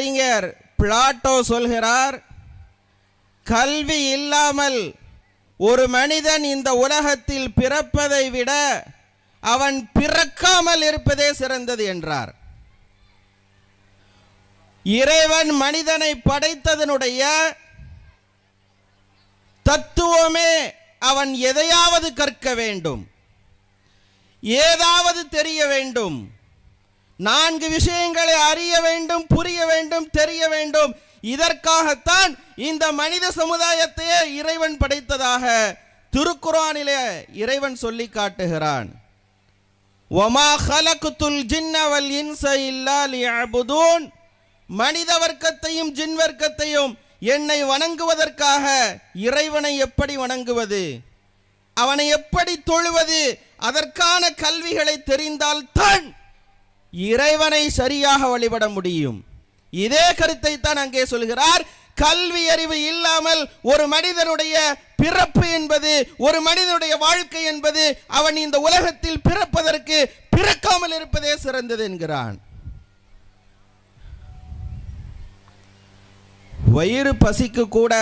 அறிஞர் பிளாட்டோ சொல்கிறார் கல்வி இல்லாமல் ஒரு மனிதன் இந்த உலகத்தில் பிறப்பதை விட அவன் பிறக்காமல் இருப்பதே சிறந்தது என்றார். இறைவன் மனிதனை படைத்ததனுடைய தத்துவமே அவன் எதையாவது கற்க வேண்டும் ஏதாவது தெரிய வேண்டும் நான்கு விஷயங்களை அறிய வேண்டும் வேண்டும் தெரிய வேண்டும். இதற்காகத்தான் இந்த மனித சமுதாயத்தையே இறைவன் படைத்ததாக திருக்குறானிலே இறைவன் சொல்லி காட்டுகிறான். ஒமா ஹலகுத்துல் ஜின்னவல் இன்ச மனித வர்க்கத்தையும் ஜின் வர்க்கத்தையும் என்னை வணங்குவதற்காக இறைவனை எப்படி வணங்குவது? அவனை எப்படி தொழுவது? அதற்கான கல்விகளை தெரிந்தால்தான் இறைவனை சரியாக வழிபட முடியும். இதே கருத்தை தான் அங்கே சொல்கிறார். கல்வி அறிவு இல்லாமல் ஒரு மனிதனுடைய பிறப்பு என்பது ஒரு மனிதனுடைய வாழ்க்கை என்பது அவன் இந்த உலகத்தில் பிறப்பதற்கு பிறக்காமல் இருப்பதே சிறந்தது என்கிறான். வயிறு பசிக்கு கூட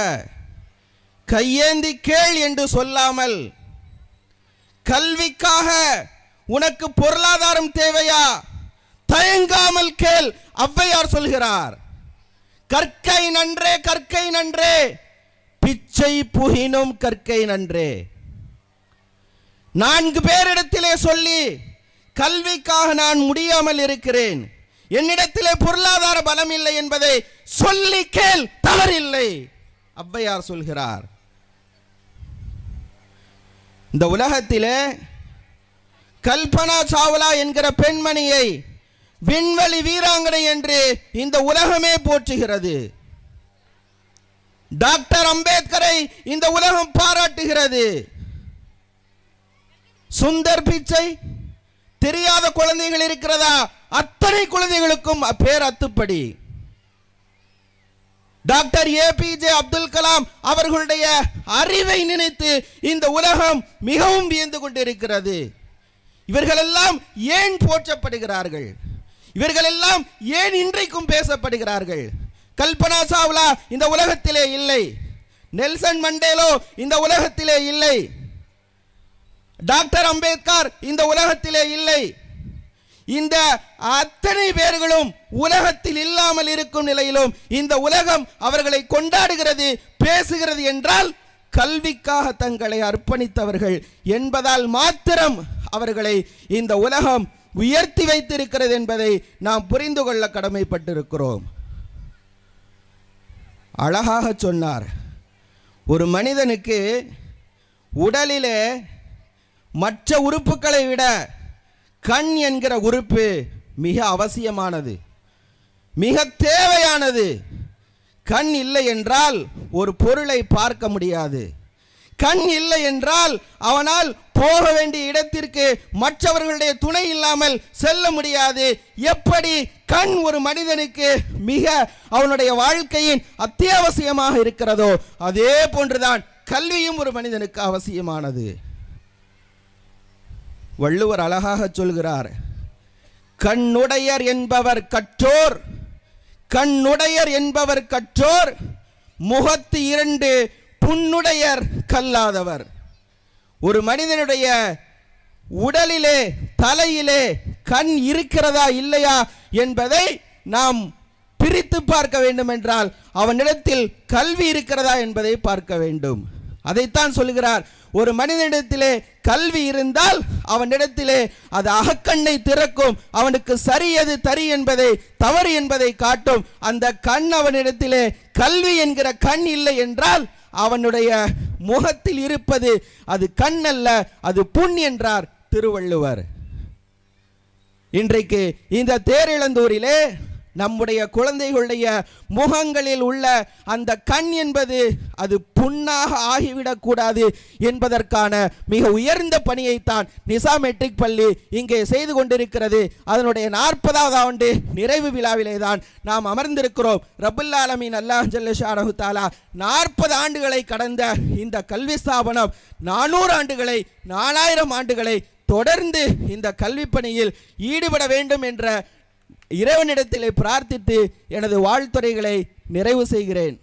கையேந்தி கேள் என்று சொல்லாமல் கல்விக்காக உனக்கு பொருளாதாரம் தேவையா? தயங்காமல் கேள். ஔவையார் சொல்கிறார் கற்கை நன்றே கற்கை நன்றே. பிச்சை புகினும் கற்கை நன்றே. நான்கு பேரிடத்திலே சொல்லி கல்விக்காக நான் முடியாமல் இருக்கிறேன். என்னிடத்திலே பொருளாதார பலம் இல்லை என்பதை சொல்லி கேள் தவறில்லை. ஔவையார் சொல்கிறார்? இந்த உலகத்திலே கல்பனா சாவ்லா என்கிற பெண்மணியை விண்வெளி வீராங்கனை என்று இந்த உலகமே போற்றுகிறது. டாக்டர் அம்பேத்கரை இந்த உலகம் பாராட்டுகிறது. சுந்தர் பிச்சை தெரியாத குழந்தைகள் இருக்கிறதா? அத்தனை குழந்தைகளுக்கும் பேர் அத்துப்படி. Doctor A P J Abdul Kalam அவர்களுடைய அறிவை நினைத்து இந்த உலகம் மிகவும் வியந்து கொண்டிருக்கிறது. இவர்களெல்லாம் ஏன் போற்றப்படுகிறார்கள்? இவர்கள் எல்லாம் ஏன் இன்றைக்கும் பேசப்படுகிறார்கள்? கல்பனா சாவ்லா இந்த உலகத்திலே இல்லை. நெல்சன் மண்டேலோ இந்த உலகத்திலே இல்லை. டாக்டர் அம்பேத்கர் இந்த உலகத்திலே இல்லை. இந்த அத்தனை பேர்களும் உலகத்தில் இல்லாமல் இருக்கும் நிலையிலும் இந்த உலகம் அவர்களை கொண்டாடுகிறது பேசுகிறது என்றால் கல்விக்காக தங்களை அர்ப்பணித்தவர்கள் என்பதால் மாத்திரம் அவர்களை இந்த உலகம் உயர்த்தி வைத்திருக்கிறது என்பதை நாம் புரிந்து கொள்ள கடமைப்பட்டிருக்கிறோம். அழகாக சொன்னார். ஒரு மனிதனுக்கு உடலிலே மற்ற உறுப்புகளை விட கண் என்கிற உறுப்பு மிக அவசியமானது. மிக தேவையானது. கண் இல்லை என்றால் ஒரு பொருளை பார்க்க முடியாது. கண் இல்லை என்றால் அவனால் போக வேண்டிய இடத்திற்கு மற்றவர்களுடைய துணை இல்லாமல் செல்ல முடியாது. எப்படி கண் ஒரு மனிதனுக்கு மிக அவனுடைய வாழ்க்கையின் அத்தியாவசியமாக இருக்கிறதோ அதே போன்றுதான் கல்வியும் ஒரு மனிதனுக்கு அவசியமானது. வள்ளுவர் அழகாக சொல்கிறார் கண்ணுடையர் என்பவர் கற்றோர் கண்ணுடையர் என்பவர் கற்றோர் முகத்து இரண்டு புண்ணுடையர் கல்லாதவர். ஒரு மனிதனுடைய உடலிலே தலையிலே கண் இருக்கிறதா இல்லையா என்பதை நாம் பிரித்து பார்க்க வேண்டும் என்றால் அவனிடத்தில் கல்வி இருக்கிறதா என்பதை பார்க்க வேண்டும். அதைத்தான் சொல்கிறார் ஒரு மனிதனிடத்திலே கல்வி இருந்தால் அவனிடத்திலே அது அகக்கண்ணை திறக்கும். அவனுக்கு சரி எது தரி என்பதை தவறு என்பதை காட்டும். அந்த கண் அவனிடத்திலே கல்வி என்கிற கண் இல்லை என்றால் அவனுடைய முகத்தில் இருப்பது அது கண் அல்ல அது புண் என்றார் திருவள்ளுவர். இன்றைக்கு இந்த தேரிழந்தூரிலே நம்முடைய குழந்தைகளுடைய முகங்களில் உள்ள அந்த கண் என்பது அது புண்ணாக ஆகிவிடக்கூடாது என்பதற்கான மிக உயர்ந்த பணியைத்தான் நிசா மெட்ரிக் பள்ளி இங்கே செய்து கொண்டிருக்கிறது. அதனுடைய நாற்பதாவது ஆண்டு நிறைவு விழாவிலே தான் நாம் அமர்ந்திருக்கிறோம். ரபுல் அல்லாஹ் ஜல்லஷானஹு தாலா நாற்பது ஆண்டுகளை கடந்த இந்த கல்வி ஸ்தாபனம் நானூறு ஆண்டுகளை நாலாயிரம் ஆண்டுகளை தொடர்ந்து இந்த கல்வி பணியில் ஈடுபட வேண்டும் என்ற இறைவனிடத்திலே பிரார்த்தித்து எனது வாழ்த்துறைகளை நிறைவு செய்கிறேன்.